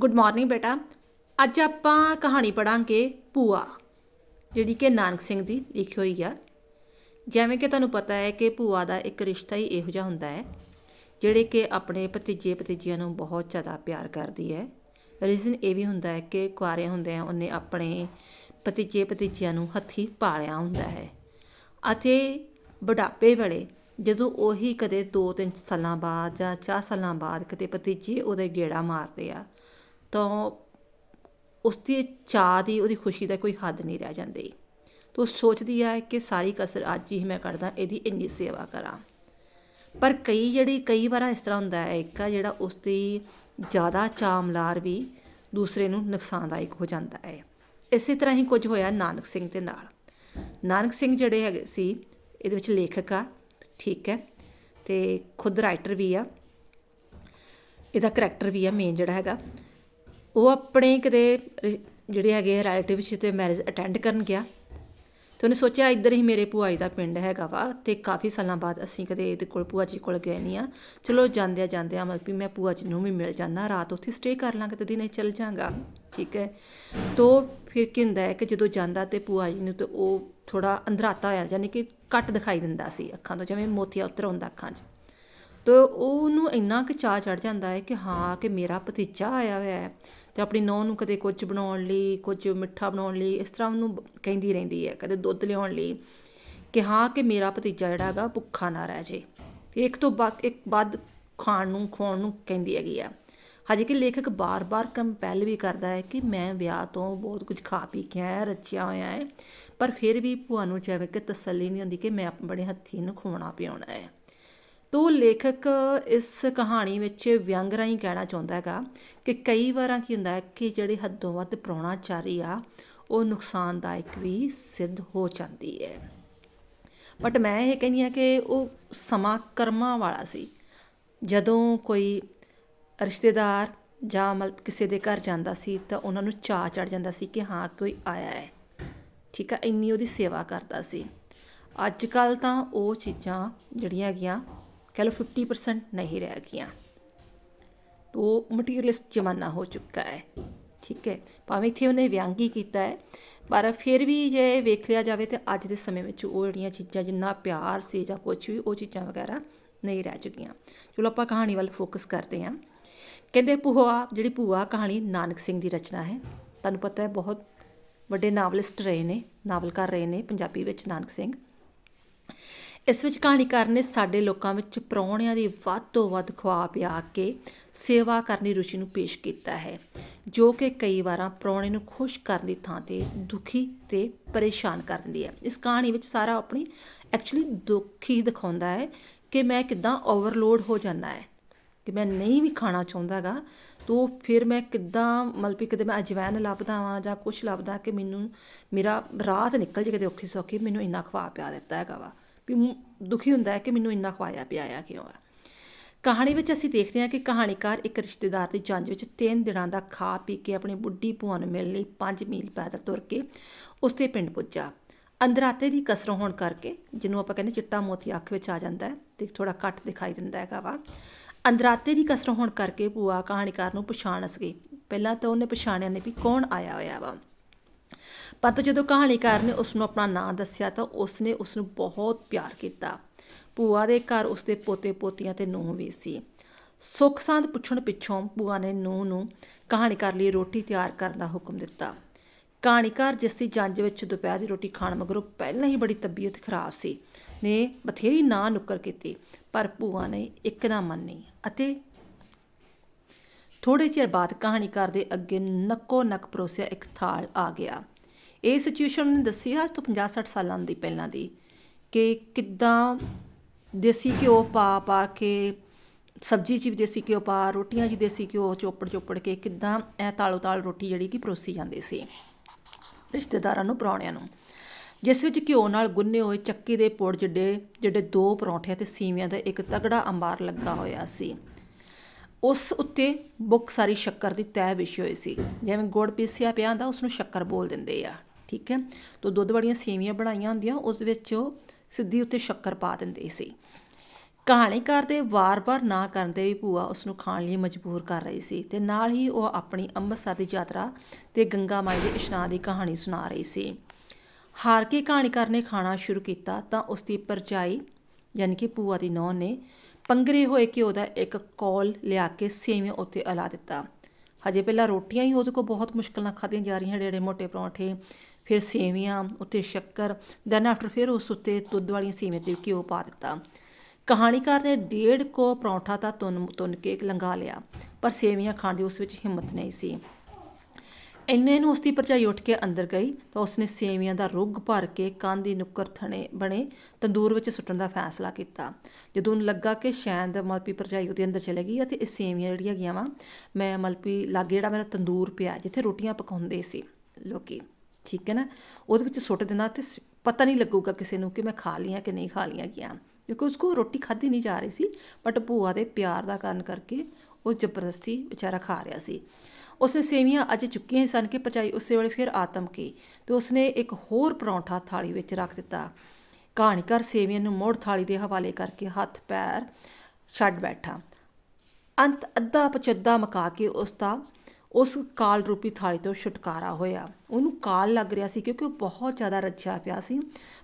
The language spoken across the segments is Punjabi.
ਗੁੱਡ ਮਾਰਨਿੰਗ ਬੇਟਾ। ਅੱਜ ਆਪਾਂ ਕਹਾਣੀ ਪੜਾਂਗੇ ਭੂਆ, ਜਿਹੜੀ ਕਿ ਨਾਨਕ ਸਿੰਘ ਦੀ ਲਿਖੀ ਹੋਈ ਆ। ਜਿਵੇਂ ਕਿ ਤੁਹਾਨੂੰ ਪਤਾ ਹੈ ਕਿ ਭੂਆ ਦਾ ਇੱਕ ਰਿਸ਼ਤਾ ਹੀ ਇਹੋ ਜਿਹਾ ਹੁੰਦਾ ਹੈ, ਜਿਹੜੇ ਕਿ ਆਪਣੇ ਭਤੀਜੇ ਭਤੀਜੀਆਂ ਨੂੰ ਬਹੁਤ ਜ਼ਿਆਦਾ ਪਿਆਰ ਕਰਦੀ ਹੈ। ਰੀਜ਼ਨ ਇਹ ਵੀ ਹੁੰਦਾ ਹੈ ਕਿ ਕੁਆਰੇ ਹੁੰਦੇ ਆ ਉਹਨੇ ਆਪਣੇ ਭਤੀਜੇ ਭਤੀਜੀਆਂ ਨੂੰ ਹੱਥੀ ਪਾਲਿਆ ਹੁੰਦਾ ਹੈ। ਅਤੇ ਬੁਢਾਪੇ ਵੇਲੇ ਜਦੋਂ ਉਹੀ ਕਦੇ 2-3 ਸਾਲਾਂ ਬਾਅਦ ਜਾਂ 4 ਸਾਲਾਂ ਬਾਅਦ ਕਿਤੇ ਭਤੀਜੇ ਉਹਦੇ ਗੇੜਾ ਮਾਰਦੇ ਆ ਤਾਂ ਉਸ ਦੀ ਚਾਹ ਦੀ, ਉਹਦੀ ਖੁਸ਼ੀ ਦਾ ਕੋਈ ਹੱਦ ਨਹੀਂ ਰਹਿ ਜਾਂਦੀ। ਤੋ ਸੋਚਦੀ ਆ ਕਿ ਸਾਰੀ ਕਸਰ ਅੱਜ ਹੀ ਮੈਂ ਕੱਢਦਾ ਇਹਦੀ ਇੰਨੀ ਸੇਵਾ ਕਰਾਂ। ਪਰ ਕਈ ਜਿਹੜੀ, ਕਈ ਵਾਰ ਇਸ ਤਰ੍ਹਾਂ ਹੁੰਦਾ ਹੈ, ਇੱਕ ਆ ਜਿਹੜਾ ਉਸ ਦੀ ਜ਼ਿਆਦਾ ਚਾਮਲਾਰ ਵੀ ਦੂਸਰੇ ਨੂੰ ਨੁਕਸਾਨਦਾਇਕ ਹੋ ਜਾਂਦਾ ਹੈ। ਇਸੇ ਤਰ੍ਹਾਂ ਹੀ ਕੁਝ ਹੋਇਆ ਨਾਨਕ ਸਿੰਘ ਦੇ ਨਾਲ। ਨਾਨਕ ਸਿੰਘ ਜਿਹੜੇ ਹੈਗੇ ਸੀ, ਇਹਦੇ ਵਿੱਚ ਲੇਖਕ ਆ, ਠੀਕ ਹੈ, ਤੇ ਖੁਦ ਰਾਈਟਰ ਵੀ ਆ, ਇਹਦਾ ਕਰੈਕਟਰ ਵੀ ਆ ਮੇਨ ਜਿਹੜਾ ਹੈਗਾ। ਉਹ ਆਪਣੇ ਕਿਤੇ ਰਿ- ਜਿਹੜੇ ਹੈਗੇ ਰਿਲੇਟਿਵਸ ਤੇ ਮੈਰਿਜ ਅਟੈਂਡ ਕਰਨ ਗਿਆ। ਤੇ ਉਹਨੇ ਸੋਚਿਆ ਇੱਧਰ ਹੀ ਮੇਰੇ ਭੂਆ ਜੀ ਦਾ ਪਿੰਡ ਹੈਗਾ ਵਾ, ਤੇ ਕਾਫੀ ਸਾਲਾਂ ਬਾਅਦ ਅਸੀਂ ਕਦੇ ਇਹਦੇ ਕੋਲ ਭੂਆ ਜੀ ਕੋਲ ਗਏ ਨਹੀਂ ਆ। ਚਲੋ ਜਾਂਦਿਆਂ ਜਾਂਦਿਆਂ ਮਤਲਬ ਕਿ ਮੈਂ ਭੂਆ ਜੀ ਨੂੰ ਵੀ ਮਿਲ ਜਾਂਦਾ, ਰਾਤ ਉੱਥੇ ਸਟੇ ਕਰ ਲਾਂਗੇ ਤੇ ਦਿਨੇ ਚੱਲ ਜਾਗਾ, ਠੀਕ ਹੈ। ਤੋ ਫਿਰ ਕੀ ਹੁੰਦਾ ਹੈ ਕਿ ਜਦੋਂ ਜਾਂਦਾ ਤੇ ਭੂਆ ਜੀ ਨੂੰ ਤੇ ਉਹ ਥੋੜਾ ਅੰਧਰਾਤਾ ਹੋਇਆ, ਯਾਨੀ ਕਿ ਘੱਟ ਦਿਖਾਈ ਦਿੰਦਾ ਸੀ ਅੱਖਾਂ ਤੋਂ, ਜਿਵੇਂ ਮੋਤੀਆ ਉਤਰ ਆਉਂਦਾ ਅੱਖਾਂ 'ਚ। ਤੋ ਉਹਨੂੰ ਇੰਨਾ ਕਿ ਚਾਹ ਚੜ ਜਾਂਦਾ ਹੈ ਕਿ ਹਾਂ, ਕਿ ਮੇਰਾ ਭਤੀਜਾ ਆਇਆ ਹੋਇਆ ਹੈ ਤੇ ਆਪਣੀ ਨੂੰਹ ਨੂੰ ਕਦੇ ਕੁਝ ਬਣਾਉਣ ਲਈ ਕੁਝ ਮਿੱਠਾ ਬਣਾਉਣ ਲਈ, ਇਸ ਤਰ੍ਹਾਂ ਉਹਨੂੰ ਕਹਿੰਦੀ ਰਹਿੰਦੀ ਹੈ, ਕਦੇ ਦੁੱਧ ਲਿਆਉਣ ਲਈ ਕਿ ਹਾਂ ਕਿ ਮੇਰਾ ਭਤੀਜਾ ਜਿਹੜਾ ਹੈਗਾ ਭੁੱਖਾ ਨਾ ਰਹਿ ਜੇ। ਇੱਕ ਤੋਂ ਬਾਅਦ ਇੱਕ ਬਾਅਦ ਖਾਣ ਨੂੰ, ਖਵਾਉਣ ਨੂੰ ਕਹਿੰਦੀ ਹੈਗੀ ਆ। ਹਜੇ ਕਿ ਲੇਖਕ ਬਾਰ-ਬਾਰ ਕੰਪੈਲ ਵੀ ਕਰਦਾ ਹੈ ਕਿ ਮੈਂ ਵਿਆਹ ਤੋਂ ਬਹੁਤ ਕੁਝ ਖਾ ਪੀ ਕੇ ਆਇਆ, ਰਚਿਆ ਹੋਇਆ ਹੈ, ਪਰ ਫਿਰ ਵੀ ਭੂਆ ਨੂੰ ਜਿਵੇਂ ਕਿ ਤਸੱਲੀ ਨਹੀਂ ਹੁੰਦੀ ਕਿ ਮੈਂ ਆਪਣੇ ਹੱਥੀਂ ਨੂੰ ਖਵਾਉਣਾ ਪਿਆਉਣਾ ਹੈ। ਤੋ ਲੇਖਕ ਇਸ ਕਹਾਣੀ ਵਿੱਚ ਵਿਅੰਗ ਰਾਹੀਂ ਕਹਿਣਾ ਚਾਹੁੰਦਾ ਹੈਗਾ ਕਿ ਕਈ ਵਾਰਾਂ ਕੀ ਹੁੰਦਾ ਹੈ ਕਿ ਜਿਹੜੇ ਹੱਦੋਂ ਵੱਧ ਪ੍ਰਾਹੁਣਾਚਾਰੀ ਆ, ਉਹ ਨੁਕਸਾਨਦਾਇਕ ਵੀ ਸਿੱਧ ਹੋ ਜਾਂਦੀ ਹੈ। ਬਟ ਮੈਂ ਇਹ ਕਹਿੰਦੀ ਆ ਕਿ ਉਹ ਸਮਾਂ ਕਰਮਾਂ ਵਾਲਾ ਸੀ। ਜਦੋਂ ਕੋਈ ਰਿਸ਼ਤੇਦਾਰ ਜਾਂ ਮਤਲਬ ਕਿਸੇ ਦੇ ਘਰ ਜਾਂਦਾ ਸੀ ਤਾਂ ਉਹਨਾਂ ਨੂੰ ਚਾਅ ਚੜ ਜਾਂਦਾ ਸੀ ਕਿ ਹਾਂ, ਕੋਈ ਆਇਆ ਹੈ। ਠੀਕ ਆ, ਇੰਨੀ ਉਹਦੀ ਸੇਵਾ ਕਰਦਾ ਸੀ। ਅੱਜ ਕੱਲ ਤਾਂ ਉਹ ਚੀਜ਼ਾਂ ਜਿਹੜੀਆਂ ਹੈਗੀਆਂ ਕਹਿ ਲਓ 50% ਨਹੀਂ ਰਹਿ ਗਈਆਂ। ਉਹ ਮਟੀਰੀਅਲਿਸਟ ਜ਼ਮਾਨਾ ਹੋ ਚੁੱਕਾ ਹੈ। ਠੀਕ ਹੈ। ਭਾਵੇਂ ਇੱਥੇ ਉਹਨੇ ਵਿਅੰਗੀ ਕੀਤਾ ਹੈ, ਪਰ ਫਿਰ ਵੀ ਜੇ ਵੇਖ ਲਿਆ ਜਾਵੇ ਤੇ ਅੱਜ ਦੇ ਸਮੇਂ ਵਿੱਚ ਉਹ ਜਿਹੜੀਆਂ ਚੀਜ਼ਾਂ ਜਿੰਨਾ ਪਿਆਰ ਸੀ ਜਾਂ ਕੁਝ ਵੀ, ਉਹ ਚੀਜ਼ਾਂ ਵਗੈਰਾ ਨਹੀਂ ਰਹਿ ਚੁੱਕੀਆਂ। ਚਲੋ ਆਪਾਂ ਕਹਾਣੀ ਵੱਲ ਫੋਕਸ ਕਰਦੇ ਹਾਂ। ਕਹਿੰਦੇ ਭੂਆ, ਜਿਹੜੀ ਭੂਆ ਕਹਾਣੀ ਨਾਨਕ ਸਿੰਘ ਦੀ ਰਚਨਾ ਹੈ, ਤੁਹਾਨੂੰ ਪਤਾ ਹੈ ਬਹੁਤ ਵੱਡੇ ਨਾਵਲਿਸਟ ਰਹੇ ਨੇ, ਨਾਵਲਕਾਰ ਰਹੇ ਨੇ ਪੰਜਾਬੀ ਵਿੱਚ ਨਾਨਕ ਸਿੰਘ। ਇਸ ਵਿੱਚ ਕਹਾਣੀਕਾਰ ਨੇ ਸਾਡੇ ਲੋਕਾਂ ਵਿੱਚ ਪ੍ਰਾਹੁਣਿਆਂ ਦੀ ਵੱਧ ਤੋਂ ਵੱਧ ਖਵਾ ਪਿਆ ਕੇ ਸੇਵਾ ਕਰਨੀ ਰੁਚੀ ਨੂੰ ਪੇਸ਼ ਕੀਤਾ ਹੈ, ਜੋ ਕਿ ਕਈ ਵਾਰਾਂ ਪ੍ਰਾਹੁਣੇ ਨੂੰ ਖੁਸ਼ ਕਰਨ ਦੀ ਥਾਂ ਤੇ, ਦੁਖੀ ਤੇ ਪਰੇਸ਼ਾਨ ਕਰ ਦਿੰਦੀ ਹੈ। ਇਸ ਕਹਾਣੀ ਵਿੱਚ ਸਾਰਾ ਆਪਣੀ ਐਕਚੁਅਲੀ ਦੁਖੀ ਦਿਖਾਉਂਦਾ ਹੈ ਕਿ ਮੈਂ ਕਿਦਾਂ ਓਵਰਲੋਡ ਹੋ ਜਾਂਦਾ ਹੈ, ਕਿ ਮੈਂ ਨਹੀਂ ਵੀ ਖਾਣਾ ਚਾਹੁੰਦਾਗਾ, ਤੋ ਫਿਰ ਮੈਂ ਕਿੱਦਾਂ ਮਤਲਬ ਕਿ ਕਦੇ ਮੈਂ ਅਜਵੈਨ ਲੱਭਦਾ ਵਾਂ ਜਾਂ ਕੁਝ ਲੱਭਦਾ ਕਿ ਮੈਨੂੰ ਮੇਰਾ ਰਾਤ ਨਿਕਲ ਜੇ ਕਿਤੇ ਔਖੀ ਸੌਖੀ, ਮੈਨੂੰ ਇੰਨਾ ਖਵਾ ਪਿਆ ਦਿੱਤਾ ਹੈਗਾ ਵਾ। ਵੀ ਮ- ਦੁਖੀ ਹੁੰਦਾ ਹੈ ਕਿ ਮੈਨੂੰ ਇੰਨਾ ਖਵਾਇਆ ਪਿਆਇਆ ਕਿਉਂ ਆ? ਕਹਾਣੀ ਵਿੱਚ ਅਸੀਂ ਦੇਖਦੇ ਹਾਂ ਕਿ ਕਹਾਣੀਕਾਰ ਇੱਕ ਰਿਸ਼ਤੇਦਾਰ ਦੀ ਜੰਜ ਵਿੱਚ ਤਿੰਨ ਦਿਨਾਂ ਦਾ ਖਾ ਪੀ ਕੇ ਆਪਣੀ ਬੁੱਢੀ ਭੂਆ ਨੂੰ ਮਿਲਣ ਲਈ 5 ਮੀਲ ਪੈਦਲ ਤੁਰ ਕੇ ਉਸਦੇ ਪਿੰਡ ਪੁੱਜਾ। ਅੰਦਰਾਤੇ ਦੀ ਕਸਰ ਹੋਣ ਕਰਕੇ, ਜਿਹਨੂੰ ਆਪਾਂ ਕਹਿੰਦੇ ਚਿੱਟਾ ਮੋਤੀ ਅੱਖ ਵਿੱਚ ਆ ਜਾਂਦਾ ਹੈ ਤੇ ਥੋੜਾ ਘੱਟ ਦਿਖਾਈ ਦਿੰਦਾ ਹੈਗਾ ਵਾ ਅੰਦਰਾਤੇ ਦੀ ਕਸਰ ਹੋਣ ਕਰਕੇ ਭੂਆ ਕਹਾਣੀਕਾਰ ਨੂੰ ਪਛਾਣ ਸਕੀ ਪਹਿਲਾਂ ਤਾਂ ਉਹਨੇ ਪਛਾਣਿਆ ਨਹੀਂ ਵੀ ਕੌਣ ਆਇਆ ਹੋਇਆ ਵਾ। ਪਰ ਜਦੋਂ ਕਹਾਣੀਕਾਰ ਨੇ ਉਸ ਨੂੰ ਆਪਣਾ ਨਾਂ ਦੱਸਿਆ ਤਾਂ ਉਸ ਨੇ ਉਸ ਨੂੰ ਬਹੁਤ ਪਿਆਰ ਕੀਤਾ। ਭੂਆ ਦੇ ਘਰ ਉਸ ਦੇ ਪੋਤੇ ਪੋਤੀਆਂ ਤੇ ਨੂੰਹ ਵੀ ਸੀ। ਸੁੱਖ ਸਾਂਦ ਪੁੱਛਣ ਪਿੱਛੋਂ ਭੂਆ ਨੇ ਨੂੰਹ ਨੂੰ ਕਹਾਣੀਕਾਰ ਲਈ ਰੋਟੀ ਤਿਆਰ ਕਰਨ ਦਾ ਹੁਕਮ ਦਿੱਤਾ। ਕਹਾਣੀਕਾਰ ਜਿਸ ਦੀ ਜੰਜ ਵਿੱਚ ਦੁਪਹਿਰ ਦੀ ਰੋਟੀ ਖਾਣ ਮਗਰੋਂ ਪਹਿਲਾਂ ਹੀ ਬੜੀ ਤਬੀਅਤ ਖਰਾਬ ਸੀ, ਨੇ ਬਥੇਰੀ ਨਾ ਨੁੱਕਰ ਕੀਤੀ, ਪਰ ਭੂਆ ਨੇ ਇੱਕ ਨਾ ਮੰਨੀ ਅਤੇ ਥੋੜੇ ਚਿਰ ਬਾਅਦ ਕਹਾਣੀਕਾਰ ਦੇ ਅੱਗੇ ਨੱਕੋ ਨੱਕ ਪਰੋਸਿਆ ਇੱਕ ਥਾਲ ਆ ਗਿਆ। ਇਹ ਸਿਚੁਏਸ਼ਨ ਨੇ ਦੱਸੀ ਅੱਜ ਤੋਂ 50-60 ਸਾਲਾਂ ਦੀ ਪਹਿਲਾਂ ਦੀ, ਕਿ ਕਿੱਦਾਂ ਦੇਸੀ ਘਿਓ ਪਾ ਪਾ ਕੇ, ਸਬਜ਼ੀ 'ਚ ਵੀ ਦੇਸੀ ਘਿਓ ਪਾ, ਰੋਟੀਆਂ 'ਚ ਦੇਸੀ ਘਿਓ ਚੋਪੜ ਚੋਪੜ ਕੇ ਕਿੱਦਾਂ ਇਹ ਤਾਲੋ ਤਾਲ ਰੋਟੀ ਜਿਹੜੀ ਕਿ ਪਰੋਸੀ ਜਾਂਦੀ ਸੀ ਰਿਸ਼ਤੇਦਾਰਾਂ ਨੂੰ ਪਰੌਣਿਆਂ ਨੂੰ। ਜਿਸ ਵਿੱਚ ਘਿਓ ਨਾਲ ਗੁੰਨੇ ਹੋਏ ਚੱਕੀ ਦੇ ਪੁੜ ਜਿੱਡੇ, ਜਿਹੜੇ ਦੋ ਪਰੌਂਠਿਆਂ ਤੇ ਸੀਵਿਆਂ ਦਾ ਇੱਕ ਤਗੜਾ ਅੰਬਾਰ ਲੱਗਾ ਹੋਇਆ ਸੀ। ਉਸ ਉੱਤੇ ਬੁੱਕ ਸਾਰੀ ਸ਼ੱਕਰ ਦੀ ਤੈਅ ਵਿਛੀ ਹੋਈ ਸੀ। ਜਿਵੇਂ ਗੁੜ ਪੀਸਿਆ ਪਿਆ ਹੁੰਦਾ, ਉਸ ਨੂੰ ਸ਼ੱਕਰ ਬੋਲ ਦਿੰਦੇ ਆ। ਠੀਕ ਹੈ? ਤੋਂ ਦੁੱਧ ਵਾਲੀਆਂ ਸੇਵੀਆਂ ਬਣਾਈਆਂ ਹੁੰਦੀਆਂ, ਉਸ ਵਿੱਚ ਉਹ ਸਿੱਧੀ ਉੱਤੇ ਸ਼ੱਕਰ ਪਾ ਦਿੰਦੇ ਸੀ। ਕਹਾਣੀਕਾਰ ਦੇ ਵਾਰ-ਵਾਰ ਨਾ ਕਰਨ ਤੇ ਵੀ ਭੂਆ ਉਸ ਨੂੰ ਖਾਣ ਲਈ ਮਜਬੂਰ ਕਰ ਰਹੀ ਸੀ ਤੇ ਨਾਲ ਹੀ ਉਹ ਆਪਣੀ ਅੰਮ੍ਰਿਤਸਰ ਦੀ ਯਾਤਰਾ ਤੇ ਗੰਗਾ ਮਾਈ ਦੇ ਇਸ਼ਨਾਨ ਦੀ ਕਹਾਣੀ ਸੁਣਾ ਰਹੀ ਸੀ। ਹਾਰ ਕੇ ਕਹਾਣੀਕਾਰ ਨੇ ਖਾਣਾ ਸ਼ੁਰੂ ਕੀਤਾ ਤਾਂ ਉਸ ਦੀ ਪਰਚਾਈ ਯਾਨੀ ਕਿ ਭੂਆ ਦੀ ਨੌਂ ਨੇ, ਪੰਗਰੇ ਹੋਏ ਘਿਓ ਦਾ ਇੱਕ ਕੌਲ ਲਿਆ ਕੇ ਸੇਵੀਆਂ ਉੱਤੇ ਅਲਾ ਦਿੱਤਾ। ਹਜੇ ਪਹਿਲਾਂ ਰੋਟੀਆਂ ਹੀ ਉਹਦੇ ਕੋਲ ਬਹੁਤ ਮੁਸ਼ਕਲ ਨਾਲ ਖਾਧੀਆਂ ਜਾ ਰਹੀਆਂ ਜਿਹੜੇ ਮੋٹے ਪਰੌਂਠੇ ਫਿਰ ਸੇਵੀਆਂ ਉੱਤੇ ਸ਼ੱਕਰ ਦੈਨ ਆਫਟਰ ਫਿਰ ਉਸ ਉੱਤੇ ਦੁੱਧ ਵਾਲੀਆਂ ਸੇਵੀਆਂ ਤੇ ਘਿਓ ਪਾ ਦਿੱਤਾ। ਕਹਾਣੀਕਾਰ ਨੇ ਡੇਢ ਕੋ ਪਰੌਂਠਾ ਤਾਂ ਤੁੰਨ ਤੁੰਨ ਕੇ ਲੰਗਾ ਲਿਆ, ਪਰ ਸੇਵੀਆਂ ਖਾਣ ਦੀ ਉਸ ਵਿੱਚ ਹਿੰਮਤ ਨਹੀਂ ਸੀ। ਇੰਨੇ ਨੂੰ ਉਸਦੀ ਭਰਜਾਈ ਉੱਠ ਕੇ ਅੰਦਰ ਗਈ ਤਾਂ ਉਸਨੇ ਸੇਵੀਆਂ ਦਾ ਰੁੱਗ ਭਰ ਕੇ ਕੰਨ ਦੀ ਨੁੱਕਰ ਥਣੇ ਬਣੇ, ਤੰਦੂਰ ਵਿੱਚ ਸੁੱਟਣ ਦਾ ਫੈਸਲਾ ਕੀਤਾ। ਜਦੋਂ ਉਹਨੂੰ ਲੱਗਾ ਕਿ ਸ਼ਾਇਦ ਮਲਪੀ ਭਰਜਾਈ ਉਹਦੇ ਅੰਦਰ ਚਲੇ ਗਈ ਅਤੇ ਇਹ ਸੇਵੀਆਂ ਜਿਹੜੀਆਂ ਹੈਗੀਆਂ ਵਾ, ਮੈਂ ਮਲਪੀ, ਲਾਗੇ ਜਿਹੜਾ ਮੇਰਾ ਤੰਦੂਰ ਪਿਆ, ਜਿੱਥੇ ਰੋਟੀਆਂ ਪਕਾਉਂਦੇ ਸੀ, ਲੋਕੀ। ਠੀਕ ਹੈ ਨਾ? ਉਹਦੇ ਵਿੱਚ ਸੁੱਟ ਦੇਣਾ ਤੇ ਸ- ਪਤਾ ਨਹੀਂ ਲੱਗੂਗਾ ਕਿਸੇ ਨੂੰ ਕਿ ਮੈਂ ਖਾ ਲੀਆਂ ਕਿ ਨਹੀਂ ਖਾ ਲੀਆਂ ਗਿਆ ਕਿਉਂਕਿ ਉਸਕੋ ਰੋਟੀ ਖਾਧੀ ਨਹੀਂ ਜਾ ਰਹੀ ਸੀ ਬਟ ਭੂਆ ਦੇ ਪਿਆਰ ਦਾ ਕਾਰਨ ਕਰਕੇ ਉਹ ਜ਼ਬਰਦਸਤੀ ਵਿਚਾਰਾ ਖਾ ਰਿਹਾ ਸੀ। ਉਸਨੇ ਸੇਵੀਆਂ ਅਜੇ ਚੁੱਕੀਆਂ ਹੀ ਸਨ ਕਿ ਭਰਜਾਈ ਉਸੇ ਵੇਲੇ ਫਿਰ ਆਤਮ ਕੀ ਤੇ ਉਸਨੇ ਇੱਕ ਹੋਰ ਪਰੌਂਠਾ ਥਾਲੀ ਵਿੱਚ ਰੱਖ ਦਿੱਤਾ। ਕਹਾਣੀਕਾਰ ਸੇਵੀਆਂ ਨੂੰ ਮੋੜ ਥਾਲੀ ਦੇ ਹਵਾਲੇ ਕਰਕੇ ਹੱਥ ਪੈਰ ਛੱਡ ਬੈਠਾ। ਅੰਤ ਅੱਧਾ ਪਚੱਦਾ ਮਕਾ ਕੇ ਉਸ ਦਾ ਉਸ ਕਾਲ ਰੂਪੀ ਥਾਲੀ ਤੋਂ ਛੁਟਕਾਰਾ ਹੋਇਆ। ਉਹਨੂੰ ਕਾਲ ਲੱਗ ਰਿਹਾ ਸੀ ਕਿਉਂਕਿ ਉਹ ਬਹੁਤ ਜ਼ਿਆਦਾ ਰੱਛਿਆ ਪਿਆ ਸੀ।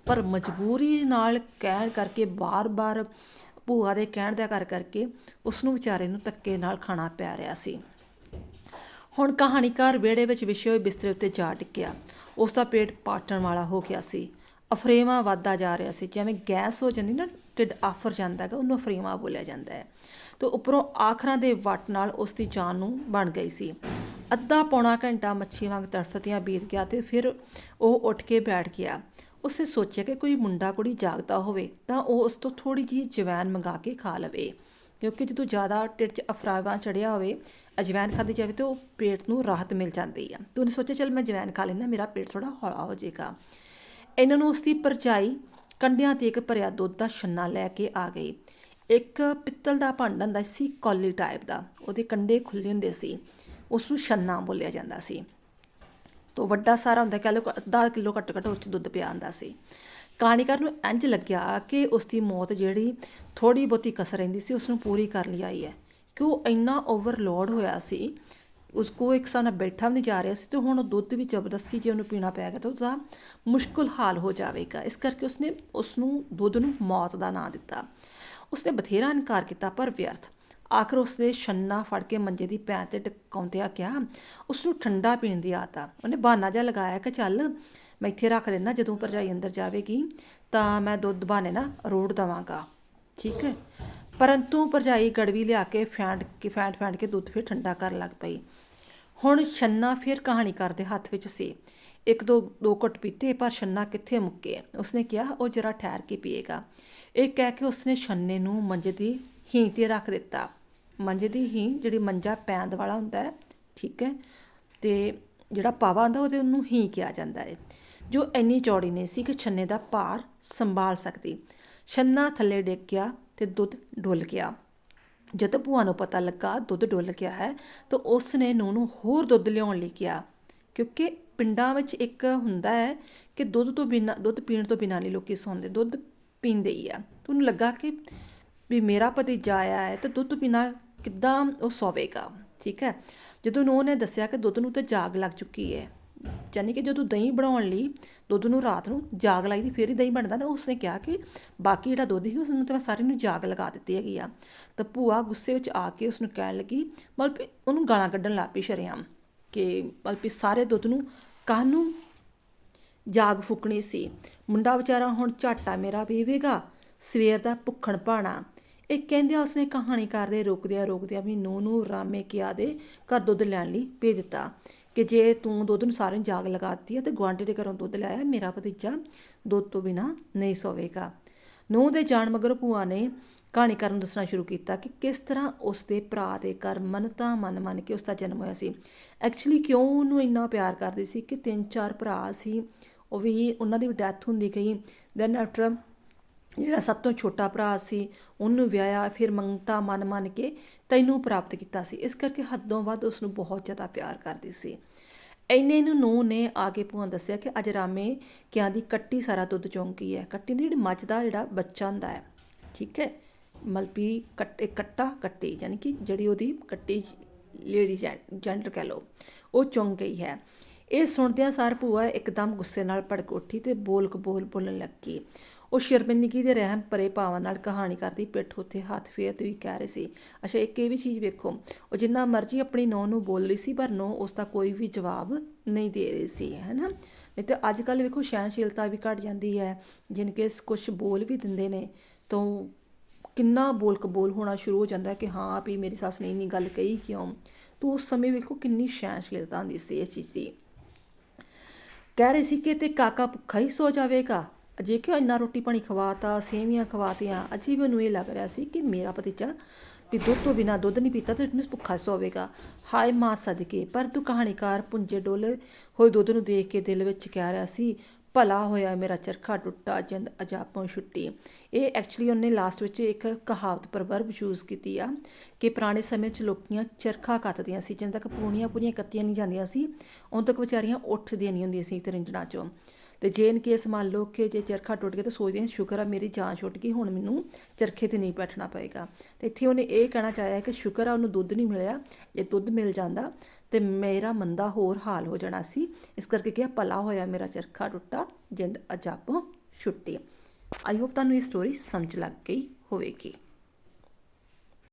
ਪਰ ਮਜਬੂਰੀ ਨਾਲ ਕਹਿਣ ਕਰਕੇ, ਬਾਰ-ਬਾਰ ਭੂਆ ਦੇ ਕਹਿਣ ਦਾ ਕਰ ਕਰਕੇ ਉਸ ਨੂੰ ਵਿਚਾਰੇ ਨੂੰ ਧੱਕੇ ਨਾਲ ਖਾਣਾ ਪੈ ਰਿਹਾ ਸੀ। ਹੁਣ ਕਹਾਣੀਕਾਰ ਵਿਹੜੇ ਵਿੱਚ ਵਿਛੇ ਹੋਏ ਬਿਸਤਰੇ ਉੱਤੇ ਜਾ ਟਿਕਿਆ। ਉਸ ਦਾ ਪੇਟ ਪਾਟਣ ਵਾਲਾ ਹੋ ਗਿਆ ਸੀ। ਅਫਰੇਮਾ ਵੱਧਦਾ ਜਾ ਰਿਹਾ ਸੀ। ਜਿਵੇਂ ਗੈਸ ਹੋ ਜਾਂਦੀ ਨਾ ਢਿੱਡ ਆਫਰ ਜਾਂਦਾ ਹੈਗਾ, ਉਹਨੂੰ ਅਫਰੇਮਾ ਬੋਲਿਆ ਜਾਂਦਾ ਹੈ। ਤੇ ਉੱਪਰੋਂ ਆਖਰਾਂ ਦੇ ਵੱਟ ਨਾਲ ਉਸ ਦੀ ਜਾਨ ਨੂੰ ਬਣ ਗਈ ਸੀ। ਅੱਧਾ ਪੌਣਾ ਘੰਟਾ ਮੱਛੀ ਵਾਂਗ ਤੜਫਤਿਆਂ ਬੀਤ ਗਿਆ ਤੇ ਫਿਰ ਉਹ ਉੱਠ ਕੇ ਬੈਠ ਗਿਆ। ਉਸੇ ਸੋਚਿਆ ਕਿ ਕੋਈ ਮੁੰਡਾ ਕੁੜੀ ਜਾਗਦਾ ਹੋਵੇ ਤਾਂ ਉਹ ਉਸ ਤੋਂ ਥੋੜੀ ਜਿਹੀ ਜਵੈਨ ਮੰਗਾ ਕੇ ਖਾ ਲਵੇ। ਕਿਉਂਕਿ ਜਦੋਂ ਜ਼ਿਆਦਾ ਢਿੱਡ 'ਚ ਅਫਰਾਵਾ ਚੜਿਆ ਹੋਵੇ, ਅਜਵੈਨ ਖਾਧੀ ਜਾਵੇ ਤਾਂ ਉਹ ਪੇਟ ਨੂੰ ਰਾਹਤ ਮਿਲ ਜਾਂਦੀ ਆ। ਤੇ ਉਹਨੇ ਸੋਚਿਆ, ਚਲ ਮੈਂ ਜਵੈਨ ਖਾ ਲੈਂਦਾ, ਮੇਰਾ ਪੇਟ ਥੋੜਾ ਹੌਲਾ ਹੋ ਜਾਏਗਾ। ਇਹਨਾਂ ਨੂੰ ਉਸ ਦੀ ਪਰਜਾਈ ਕੰਡਿਆਂ ਤੇ ਇੱਕ ਭਰਿਆ ਦੁੱਧ ਦਾ ਛੰਨਾ ਲੈ ਕੇ ਆ ਗਈ। ਇੱਕ ਪਿੱਤਲ ਦਾ ਭਾਂਡਾ ਹੁੰਦਾ ਸੀ ਕੌਲੀ ਟਾਈਪ ਦਾ। ਉਹਦੇ ਕੰਡੇ ਖੁੱਲੇ ਹੁੰਦੇ ਸੀ। ਉਸ ਨੂੰ ਛੰਨਾ ਬੋਲਿਆ ਜਾਂਦਾ ਸੀ। ਤੋਂ ਵੱਡਾ ਸਾਰਾ ਹੁੰਦਾ, ਕਹਿ ਲਓ ਅੱਧਾ ਕਿਲੋ ਘੱਟ ਘੱਟ ਉਸ 'ਚ ਦੁੱਧ ਪਿਆ ਹੁੰਦਾ ਸੀ। ਕਹਾਣੀਕਾਰ ਨੂੰ ਇੰਜ ਲੱਗਿਆ ਕਿ ਉਸ ਦੀ ਮੌਤ ਜਿਹੜੀ ਥੋੜੀ ਬਹੁਤੀ ਕਸਰ ਰਹਿੰਦੀ ਸੀ ਉਸ ਨੂੰ ਪੂਰੀ ਕਰ ਲਈ ਆਈ ਹੈ। ਕਿ ਉਹ ਇੰਨਾ ਓਵਰਲੋਡ ਹੋਇਆ ਸੀ? ਉਸ ਕੋ ਇੱਕ ਸਾਨਾ ਬੈਠਾ ਵੀ ਨਹੀਂ ਜਾ ਰਿਹਾ ਸੀ ਤੇ ਹੁਣ ਦੁੱਧ ਵੀ ਜ਼ਬਰਦਸਤੀ ਜੇ ਉਹਨੂੰ ਪੀਣਾ ਪੈ ਗਿਆ ਤਾਂ ਉਹਦਾ ਮੁਸ਼ਕਲ ਹਾਲ ਹੋ ਜਾਵੇਗਾ। ਇਸ ਕਰਕੇ ਉਸਨੇ ਉਸ ਨੂੰ ਦੁੱਧ ਨੂੰ ਮੌਤ ਦਾ ਨਾਂ ਦਿੱਤਾ। ਉਸਨੇ ਬਥੇਰਾ ਇਨਕਾਰ ਕੀਤਾ ਪਰ ਵਿਅਰਥ। ਆਖਰ ਉਸਨੇ ਛੰਨਾ ਫੜ ਕੇ ਮੰਜੇ ਦੀ ਪੈਂ ਤੇ ਟਿਕਾਉਂਦਿਆਂ ਕਿਹਾ ਉਸ ਨੂੰ ਠੰਡਾ ਪੀਣ ਦੀ ਆਦਤ ਆ। ਉਹਨੇ ਬਹਾਨਾ ਜਿਹਾ ਲਗਾਇਆ ਕਿ ਚੱਲ ਮੈਂ ਇੱਥੇ ਰੱਖ ਦਿੰਦਾ ਜਦੋਂ ਭਰਜਾਈ ਅੰਦਰ ਜਾਵੇਗੀ ਤਾਂ ਮੈਂ ਦੁੱਧ ਬਹਾਨੇ ਨਾ ਰੋੜ ਦਵਾਂਗਾ। ਠੀਕ ਹੈ? ਪਰੰਤੂ ਭਰਜਾਈ ਗੜਵੀ ਲਿਆ ਕੇ ਫੈਂਟ ਕੇ ਫੈਂਟ ਫੈਂਟ ਕੇ ਦੁੱਧ ਫਿਰ ਠੰਡਾ ਕਰਨ ਲੱਗ ਪਈ। ਹੁਣ ਛੰਨਾ ਫਿਰ ਕਹਾਣੀਕਾਰ ਦੇ ਹੱਥ ਵਿੱਚ ਸੀ। ਇੱਕ ਦੋ ਦੋ ਘੁੱਟ ਪੀਤੇ, ਪਰ ਛੰਨਾ ਕਿੱਥੇ ਮੁੱਕੇ? ਉਸਨੇ ਕਿਹਾ, ਉਹ ਜਰਾ ਠਹਿਰ ਕੇ ਪੀਏਗਾ। ਇਹ ਕਹਿ ਕੇ ਉਸਨੇ ਛੰਨੇ ਨੂੰ ਮੰਜੇ ਦੀ ਹੀਂ ਤੇ ਰੱਖ ਦਿੱਤਾ। ਮੰਜੇ ਦੀ ਹੀਂ ਜਿਹੜੀ ਮੰਜਾ ਪੈਂਦ ਵਾਲਾ ਹੁੰਦਾ ਹੈ, ਠੀਕ ਹੈ, ਤੇ ਜਿਹੜਾ ਪਾਵਾ ਹੁੰਦਾ, ਉਹਦੇ ਉਹਨੂੰ ਹੀਂ ਕਿਹਾ ਜਾਂਦਾ ਹੈ। ਜੋ ਇੰਨੀ ਚੌੜੀ ਨਹੀਂ ਸੀ ਕਿ ਛੰਨੇ ਦਾ ਭਾਰ ਸੰਭਾਲ ਸਕਦੀ। ਛੰਨਾ ਥੱਲੇ ਡਿੱਗ ਗਿਆ ਤੇ ਦੁੱਧ ਡੁੱਲ ਗਿਆ। ਜਦੋਂ ਭੂਆ ਨੂੰ ਪਤਾ ਲੱਗਾ ਦੁੱਧ ਡੁੱਲ ਗਿਆ ਹੈ, ਤਾਂ ਉਸ ਨੇ ਨੂੰਹ ਨੂੰ ਹੋਰ ਦੁੱਧ ਲਿਆਉਣ ਲਈ ਕਿਹਾ, ਕਿਉਂਕਿ ਪਿੰਡਾਂ ਵਿੱਚ ਇੱਕ ਹੁੰਦਾ ਹੈ ਕਿ ਦੁੱਧ ਤੋਂ ਬਿਨਾਂ, ਦੁੱਧ ਪੀਣ ਤੋਂ ਬਿਨਾਂ ਨਹੀਂ ਲੋਕੀ ਸੌਂਦੇ, ਦੁੱਧ ਪੀਂਦੇ ਹੀ ਆ। ਤੁਹਾਨੂੰ ਲੱਗਾ ਕਿ ਵੀ ਮੇਰਾ ਪਤੀ ਜਾਇਆ ਹੈ, ਤਾਂ ਦੁੱਧ ਪੀਣਾ ਕਿੱਦਾਂ ਉਹ ਸੌਵੇਗਾ, ਠੀਕ ਹੈ? ਜਦੋਂ ਨੂੰਹ ਨੇ ਦੱਸਿਆ ਕਿ ਦੁੱਧ ਨੂੰ ਤਾਂ ਜਾਗ ਲੱਗ ਚੁੱਕੀ ਹੈ ਯਾਨੀ ਕਿ ਜਦੋਂ ਦਹੀਂ ਬਣਾਉਣ ਲਈ ਦੁੱਧ ਨੂੰ ਰਾਤ ਨੂੰ ਜਾਗ ਲਾਈ ਦੀ, ਫਿਰ ਹੀ ਦਹੀਂ ਬਣਦਾ ਤਾਂ ਉਸਨੇ ਕਿਹਾ ਕਿ ਬਾਕੀ ਜਿਹੜਾ ਦੁੱਧ ਸੀ ਉਸ ਨੂੰ ਤਾਂ ਮੈਂ ਸਾਰੇ ਨੂੰ ਜਾਗ ਲਗਾ ਦਿੱਤੀ ਹੈਗੀ ਆ। ਤਾਂ ਭੂਆ ਗੁੱਸੇ ਵਿੱਚ ਆ ਕੇ ਉਸ ਨੂੰ ਕਹਿਣ ਲੱਗੀ ਮਤਲਬ ਵੀ ਉਹਨੂੰ ਗਾਲਾਂ ਕੱਢਣ ਲੱਗ ਪਈ ਸ਼ਰੇਆਮ ਕਿ ਮਤਲਬ ਵੀ ਸਾਰੇ ਦੁੱਧ ਨੂੰ ਕਾਹਨੂੰ ਜਾਗ ਫੁਕਣੀ ਸੀ? ਮੁੰਡਾ ਵਿਚਾਰਾ ਹੁਣ ਝਾਟਾ ਮੇਰਾ ਪੀਵੇਗਾ ਸਵੇਰ ਦਾ ਭੁੱਖਣ ਭਾਣਾ। ਇਹ ਕਹਿੰਦਿਆਂ ਉਸਨੇ ਕਹਾਣੀ ਕਰਦੇ ਰੁਕਦਿਆਂ ਰੋਕਦਿਆਂ ਵੀ ਨੂੰ ਨੂੰ ਰਾਮੇ ਕਿਆ ਦੇ ਘਰ ਦੁੱਧ ਲੈਣ ਲਈ ਭੇਜ ਦਿੱਤਾ। ਕਿ ਜੇ ਤੂੰ ਦੁੱਧ ਨੂੰ ਸਾਰਿਆਂ ਨੂੰ ਜਾਗ ਲਗਾਤੀ ਹੈ ਤੇ ਗੁਆਂਢੀ ਦੇ ਘਰੋਂ ਦੁੱਧ ਲਿਆਇਆ, ਮੇਰਾ ਭਤੀਜਾ ਦੁੱਧ ਤੋਂ ਬਿਨਾ ਨਹੀਂ ਸੋਵੇਗਾ। ਨੂੰਹ ਦੇ ਜਾਣ ਮਗਰ ਭੂਆ ਨੇ ਕਹਾਣੀਕਾਰ ਨੂੰ ਦੱਸਣਾ ਸ਼ੁਰੂ ਕੀਤਾ ਕਿ ਕਿਸ ਤਰ੍ਹਾਂ ਉਸ ਦੇ ਭਰਾ ਦੇ ਘਰ ਮਨਤਾ ਮਨ ਮੰਨ ਕੇ ਉਸ ਦਾ ਜਨਮ ਹੋਇਆ ਸੀ। ਐਕਚੁਅਲੀ ਕਿਉਂ ਉਹਨੂੰ ਇੰਨਾ ਪਿਆਰ ਕਰਦੀ ਸੀ ਕਿ ਤਿੰਨ ਚਾਰ ਭਰਾ ਸੀ, ਉਹ ਵੀ ਉਹਨਾਂ ਦੀ ਡੈਥ ਹੁੰਦੀ ਗਈ। ਦੈਨ ਆਫਟਰ ਜਿਹੜਾ ਸਭ ਤੋਂ ਛੋਟਾ ਭਰਾ ਸੀ, ਉਹਨੂੰ ਵਿਆਹਿਆ, ਫਿਰ ਮੰਗਤਾ ਮਨ ਮੰਨ ਕੇ ਤੈਨੂੰ ਪ੍ਰਾਪਤ ਕੀਤਾ ਸੀ। ਇਸ ਕਰਕੇ ਹੱਦੋਂ ਵੱਧ ਉਸ ਨੂੰ ਬਹੁਤ ਜ਼ਿਆਦਾ ਪਿਆਰ ਕਰਦੀ ਸੀ। ਐਨੇ ਨੂੰ ਨੂੰ ਨੇ ਆ ਕੇ ਭੂਆ ਦੱਸਿਆ ਕਿ ਅੱਜ ਰਾਮੇ ਕਿਆਂ ਦੀ ਕੱਟੀ ਸਾਰਾ ਦੁੱਧ ਚੌਂਕੀ ਹੈ। ਕੱਟੀ ਦੀ ਜਿਹੜੀ ਮੱਝ ਦਾ ਜਿਹੜਾ ਬੱਚਾ ਹੁੰਦਾ ਹੈ, ਠੀਕ ਹੈ? ਮਲਪੀ ਕੱਟੇ ਕੱਟਾ ਕੱਟੀ, ਯਾਨੀ ਕਿ ਜਿਹੜੀ ਉਹਦੀ ਕੱਟੀ ਲੇਡੀ ਜੈਂਟਰ ਕਹਿ ਲਓ, ਉਹ ਚੁੰਗ ਗਈ ਹੈ। ਇਹ ਸੁਣਦਿਆਂ ਸਾਰ ਭੂਆ ਇੱਕਦਮ ਗੁੱਸੇ ਨਾਲ ਭੜਕ ਉੱਠੀ ਤੇ ਬੋਲ ਕਬੋਲ ਬੋਲਣ ਲੱਗੀ। ਉਹ ਸ਼ਰਮਿੰਦਗੀ ਦੇ ਰਹਿਮ ਪਰੇ ਭਾਵਾਂ ਨਾਲ ਕਹਾਣੀ ਕਰਦੀ ਪਿੱਠ ਉੱਤੇ ਹੱਥ ਫੇਰਦੀ ਵੀ ਕਹਿ ਰਹੇ ਸੀ। ਅੱਛਾ, ਇੱਕ ਇਹ ਵੀ ਚੀਜ਼ ਵੇਖੋ, ਉਹ ਜਿੰਨਾ ਮਰਜ਼ੀ ਆਪਣੀ ਨੌਂ ਨੂੰ ਬੋਲ ਰਹੀ ਸੀ, ਪਰ ਨੌਂ ਉਸ ਦਾ ਕੋਈ ਵੀ ਜਵਾਬ ਨਹੀਂ ਦੇ ਰਹੀ ਸੀ, ਹੈਨਾ? ਨਹੀਂ ਤੇ ਅੱਜ ਕੱਲ ਵੇਖੋ, ਸਹਿਣਸ਼ੀਲਤਾ ਵੀ ਘਟ ਜਾਂਦੀ ਹੈ, ਜਿਨ ਕੇ ਕੁਝ ਬੋਲ ਵੀ ਦਿੰਦੇ ਨੇ, ਤਾਂ ਕਿੰਨਾ ਬੋਲ ਕਬੋਲ ਹੋਣਾ ਸ਼ੁਰੂ ਹੋ ਜਾਂਦਾ ਕਿ ਹਾਂ ਵੀ ਮੇਰੀ ਸੱਸ ਨੇ ਇੰਨੀ ਗੱਲ ਕਹੀ ਕਿਉਂ? ਤਾਂ ਉਸ ਸਮੇਂ ਵੇਖੋ ਕਿੰਨੀ ਸਹਿਣਸ਼ੀਲਤਾ ਹੁੰਦੀ ਸੀ ਇਸ ਚੀਜ਼ ਦੀ। ਕਹਿ ਰਹੇ ਸੀ ਕਿ ਤੇ ਕਾਕਾ ਭੁੱਖਾ ਹੀ ਸੋ ਜਾਵੇਗਾ ਅਜੇ ਕਿਉਂ ਇੰਨਾ ਰੋਟੀ ਪਾਣੀ ਖਵਾਤਾ, ਸੇਵੀਆਂ ਖਵਾਤੀਆਂ, ਅਜੀ ਵੀ ਉਹਨੂੰ ਇਹ ਲੱਗ ਰਿਹਾ ਸੀ ਕਿ ਮੇਰਾ ਭਤੀਜਾ ਵੀ ਦੁੱਧ ਤੋਂ ਬਿਨਾ ਦੁੱਧ ਨਹੀਂ ਪੀਤਾ ਤੇ ਇਤਨੇ ਭੁੱਖਾ ਸੋਵੇਗਾ ਹਾਏ ਮਾਂ ਸਦਕੇ, ਪਰ ਤੂੰ ਕਹਾਣੀਕਾਰ ਪੁੰਜੇ ਡੋਲੇ ਹੋਏ ਦੁੱਧ ਨੂੰ ਦੇਖ ਕੇ ਦਿਲ ਵਿੱਚ ਕਹਿ ਰਿਹਾ ਸੀ, ਭਲਾ ਹੋਇਆ ਮੇਰਾ ਚਰਖਾ ਟੁੱਟਾ, ਜਿੰਦ ਅਜਾਪੋਂ ਛੁੱਟੀ। ਇਹ ਐਕਚੁਅਲੀ ਉਹਨੇ ਲਾਸਟ ਵਿੱਚ ਇੱਕ ਕਹਾਵਤ ਪ੍ਰਵਰਬ ਯੂਜ਼ ਕੀਤੀ ਆ ਕਿ ਪੁਰਾਣੇ ਸਮੇਂ 'ਚ ਲੋਕੀਆਂ ਚਰਖਾ ਕੱਤਦੀਆਂ ਸੀ ਜਿੰਨ ਤੱਕ ਪੂਣੀਆਂ ਪੂਰੀਆਂ ਕੱਤੀਆਂ ਨਹੀਂ ਜਾਂਦੀਆਂ ਸੀ, ਉਦੋਂ ਤੱਕ ਵਿਚਾਰੀਆਂ ਉੱਠਦੀਆਂ ਨਹੀਂ ਹੁੰਦੀਆਂ ਸੀ ਤਰਿੰਜਣਾ 'ਚੋਂ। ਤੇ ਜੇ ਇਨ ਕੇਸ ਮੰਨ ਲਓ ਕਿ ਜੇ ਚਰਖਾ ਟੁੱਟ ਗਿਆ ਤਾਂ ਸੋਚਦੇ ਹਾਂ ਸ਼ੁਕਰ ਆ ਮੇਰੀ ਜਾਨ ਛੁੱਟ ਗਈ, ਹੁਣ ਮੈਨੂੰ ਚਰਖੇ ਤੇ ਨਹੀਂ ਬੈਠਣਾ ਪਏਗਾ। ਤੇ ਇੱਥੇ ਉਹਨੇ ਇਹ ਕਹਿਣਾ ਚਾਹਿਆ ਕਿ ਸ਼ੁਕਰ ਆ ਉਹਨੂੰ ਦੁੱਧ ਨਹੀਂ ਮਿਲਿਆ, ਜੇ ਦੁੱਧ ਮਿਲ ਜਾਂਦਾ ਤੇ ਮੇਰਾ ਮੰਦਾ ਹੋਰ ਹਾਲ ਹੋ ਜਾਣਾ ਸੀ। ਇਸ ਕਰਕੇ ਕਿਹਾ, ਭਲਾ ਹੋਇਆ ਮੇਰਾ ਚਰਖਾ ਟੁੱਟਾ, ਜਿੰਦ ਅਜਾਪੋਂ ਛੁੱਟੀ। ਆਈ ਹੋਪ ਤੁਹਾਨੂੰ ਇਹ ਸਟੋਰੀ ਸਮਝ ਲੱਗ ਗਈ ਹੋਵੇਗੀ।